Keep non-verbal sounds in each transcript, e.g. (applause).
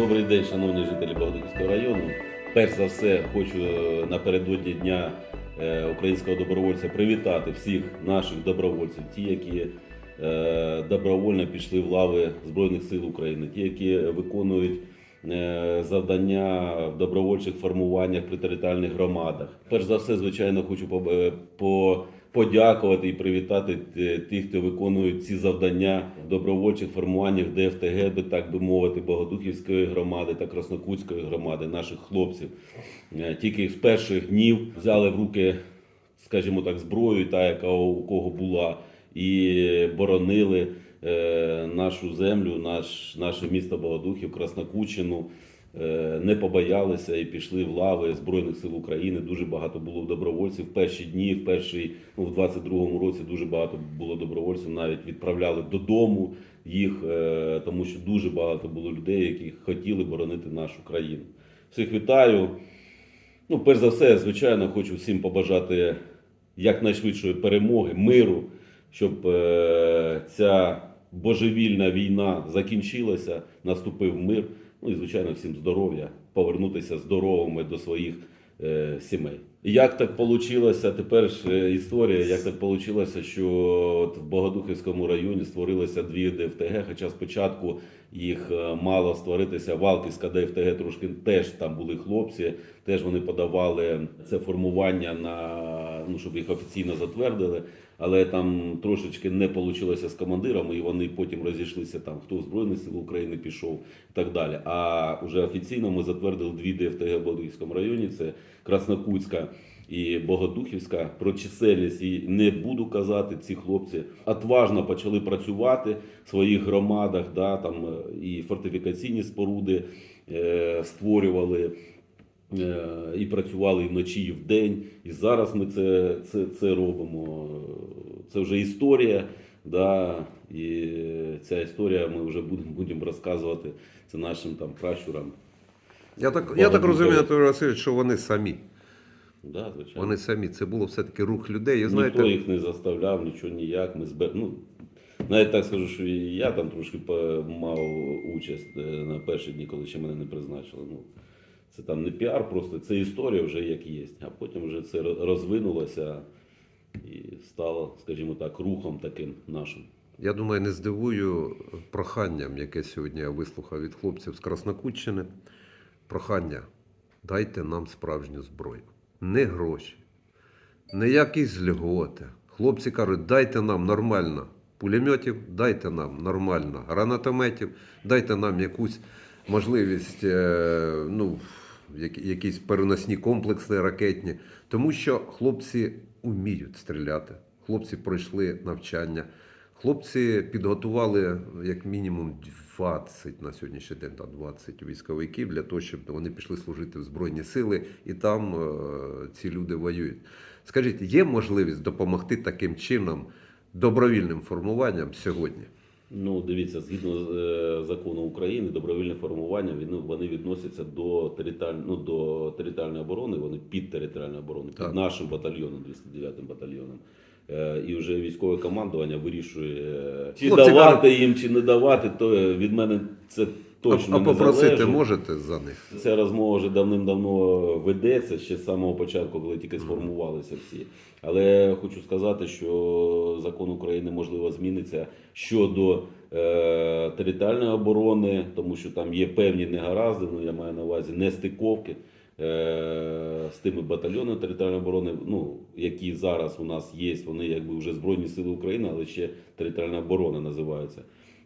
Добрий день, шановні жителі Богодухівського району. Перш за все, хочу е, напередодні Дня е, українського добровольця привітати всіх наших добровольців, ті, які е, добровольно пішли в лави Збройних сил України, ті, які виконують завдання в добровольчих формуваннях при територіальних громадах. Перш за все, звичайно, хочу по подякувати і привітати тих, хто виконують ці завдання добровольчих формуваннях ДФТГ, би так би мовити, Богодухівської громади та Краснокутської громади, наших хлопців. Е, Тільки з перших днів взяли в руки, скажімо так, зброю, та яка у кого була, і боронили е, нашу землю, наш, наше місто Богодухів, Краснокутщину. Е, не побоялися і пішли в лави Збройних сил України. Дуже багато було добровольців. В перші дні, в перший, ну, в 22-му році дуже багато було добровольців. Навіть відправляли додому їх, е, тому що дуже багато було людей, які хотіли боронити нашу країну. Всіх вітаю. Ну, перш за все, звичайно, хочу всім побажати якнайшвидшої перемоги, миру, щоб е, ця божевільна війна закінчилася, наступив мир. Ну і звичайно, всім здоров'я, повернутися здоровими до своїх е, сімей. Як так вийшло, тепер ж е, історія, як так вийшло, що от в Богодухівському районі створилося дві ДФТГ, хоча спочатку їх е, мало створитися. Валківська ДФТГ трошки теж там були хлопці, теж вони подавали це формування на ну, щоб їх офіційно затвердили. Але там трошечки не вийшло з командирами, і вони потім розійшлися там, хто в Збройні Сили України пішов і так далі. А вже офіційно ми затвердили дві ДФТГ в Богодухівському районі: це Краснокутська і Богодухівська. Про чисельність і не буду казати. Ці хлопці отважно почали працювати в своїх громадах, да, там е, і фортифікаційні споруди е, створювали. Е, І працювали і вночі, і вдень. І зараз ми це, це, це робимо. Це вже історія. Да? І ця історія ми вже будемо, будемо розказувати це нашим там пращурам. Я так, я так розумію, Анатолій Васильович, що вони самі. Да, звичайно. Вони самі. Це було все-таки рух людей. І Ніхто знаєте, їх не заставляв, нічого ніяк. Ми збер... ну, навіть так скажу, що і я там трошки мав участь е, на перші дні, коли ще мене не призначили. Ну, це там не піар, просто це історія вже як є. А потім вже це розвинулося і стало, скажімо так, рухом таким нашим. я думаю, не здивую проханням, яке сьогодні я вислухав від хлопців з Краснокутщини. Прохання, дайте нам справжню зброю. Не гроші, не якісь льготи. Хлопці кажуть, дайте нам нормально пулеметів, дайте нам нормально гранатометів, дайте нам якусь можливість, е, ну, якісь переносні комплекси ракетні. Тому що хлопці вміють стріляти, хлопці пройшли навчання. Хлопці підготували як мінімум 20 на сьогоднішній день, та 20 військовиків для того, щоб вони пішли служити в Збройні сили, і там е, ці люди воюють. Скажіть, є можливість допомогти таким чином добровільним формуванням сьогодні? Ну, дивіться, згідно з е, закону України, добровільне формування вони, вони відносяться до територіальної, ну, до територіальної оборони, вони під територіальну оборону, Так. під нашим батальйоном, 209 батальйоном. Е, І вже військове командування вирішує, е, чи Хлопці давати їм, чи не давати, то від мене це точно а, а попросити можете за них? Ця розмова вже давним-давно ведеться ще з самого початку, коли тільки сформувалися всі. Але хочу сказати, що закон України можливо зміниться щодо е, територіальної оборони, тому що там є певні негаразди. Ну я маю на увазі нестиковки е, з тими батальйонами територіальної оборони, ну які зараз у нас є. Вони якби вже збройні сили України, але ще територіальна оборона називаються.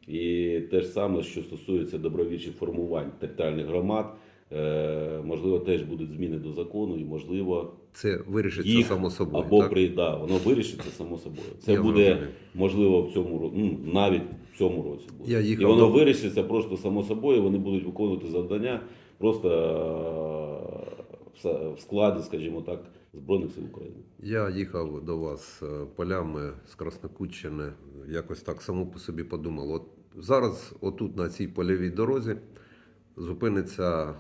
І те ж саме, що стосується добровільчих формувань територіальних громад, е, можливо, теж будуть зміни до закону, і можливо, Це вирішиться їх само собою. або так? при да, воно вирішиться само собою. Це Я буде зрозумів. можливо в цьому ро- ну, навіть в цьому році буде. Я їхав і воно до- вирішиться просто само собою. Вони будуть виконувати завдання просто е, в складі, скажімо так, збройних сил України. Я їхав до вас е, полями з Краснокутщини, якось так само по собі подумав. От зараз, отут на цій польовій дорозі, зупиниться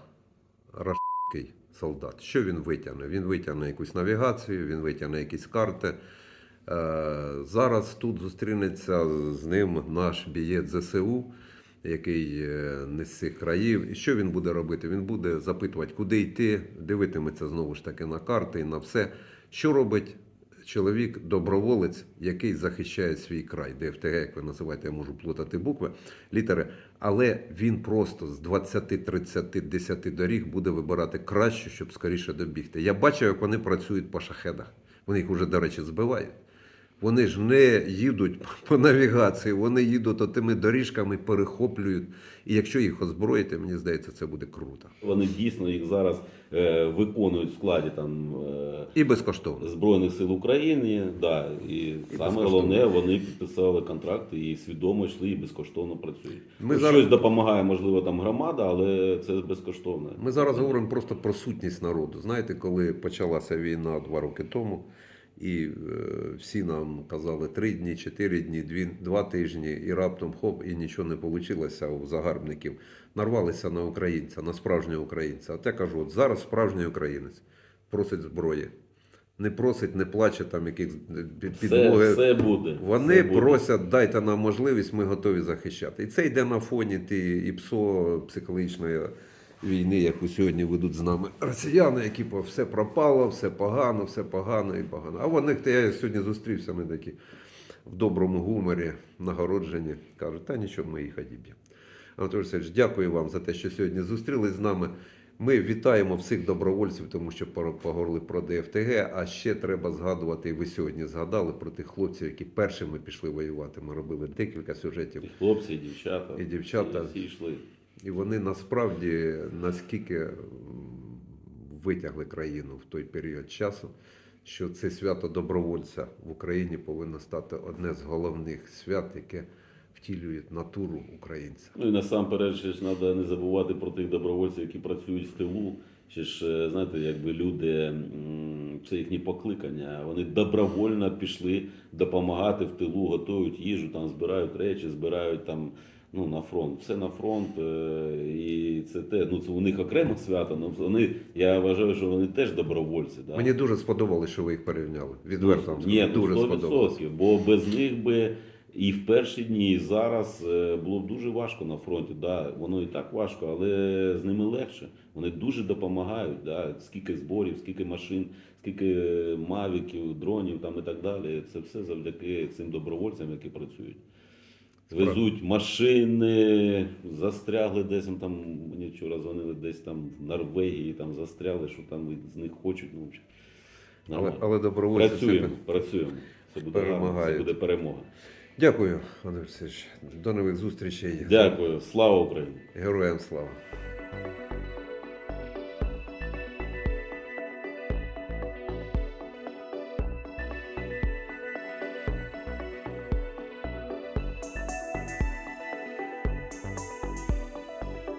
рашкий солдат. Що він витягне? Він витягне якусь навігацію, він витягне якісь карти. Е, Зараз тут зустрінеться з ним наш бієць ЗСУ. Який е, не з цих країв. І що він буде робити? Він буде запитувати, куди йти, дивитиметься знову ж таки на карти і на все. Що робить чоловік, доброволець, який захищає свій край, ДФТГ, як ви називаєте, я можу плутати букви, літери, але він просто з 20, 30, 10 доріг буде вибирати кращу, щоб скоріше добігти. Я бачив, як вони працюють по шахедах. Вони їх вже, до речі, збивають. Вони ж не їдуть (laughs) по навігації, вони їдуть тими доріжками, перехоплюють. І якщо їх озброїти, мені здається, це буде круто. Вони дійсно їх зараз е, виконують в складі там е, І безкоштовно. Збройних сил України. Да, і, саме безкоштовно. головне, вони підписали контракти і свідомо йшли і безкоштовно працюють. Ми зараз- Щось допомагає, можливо, там громада, але це безкоштовно. Ми зараз говоримо просто про сутність народу. Знаєте, коли почалася війна два роки тому, і е, всі нам казали три дні, чотири дні, дві, два тижні, і раптом хоп, і нічого не вийшло у загарбників. Нарвалися на українця, на справжнього українця. От я кажу, от зараз справжній українець просить зброї. Не просить, не плаче там яких підлоги. все буде. Вони все буде. просять, дайте нам можливість, ми готові захищати. І це йде на фоні ті ІПСО психологічної війни, яку сьогодні ведуть з нами росіяни, які по все пропало, все погано, все погано і погано. А вони, та я сьогодні зустрівся, ми такі в доброму гуморі, нагороджені, кажуть, та нічого, ми їх одіб'ємо. Анатолій Васильович, дякую вам за те, що сьогодні зустрілись з нами. Ми вітаємо всіх добровольців, тому що поговорили про ДФТГ. А ще треба згадувати, і ви сьогодні згадали про тих хлопців, які першими пішли воювати. Ми робили декілька сюжетів. І хлопці, і дівчата. І дівчата. Всі йшли. І вони насправді наскільки витягли країну в той період часу, що це свято добровольця в Україні повинно стати одне з головних свят, яке втілює натуру українця. Ну і насамперед ж треба не забувати про тих добровольців, які працюють в тилу. Ще ж, е, знаєте, якби люди, це їхні покликання. Вони добровольно пішли допомагати в тилу, готують їжу, там збирають речі, збирають там ну, на фронт. Все на фронт. е, І це те, ну це у них окреме свято. Ну вони, я вважаю, що вони теж добровольці. Да? Мені дуже сподобалось, що ви їх порівняли. Відверто вам Ні, скажу, ну, дуже 100%, сподобалось. бо без них би і в перші дні, і зараз е, було б дуже важко на фронті. Да, воно і так важко, але з ними легше. Вони дуже допомагають. Да, скільки зборів, скільки машин, скільки мавіків, дронів там і так далі. Це все завдяки цим добровольцям, які працюють. Везуть машини, застрягли десь там. Мені вчора дзвонили десь там в Норвегії, там застрягли, що там з них хочуть. Ну. Але, але добровольці це- Працюємо, працюємо. Це буде гарно, це буде перемога. Дякую, Андрій Олексійович. До нових зустрічей. Дякую, слава Україні! Героям слава.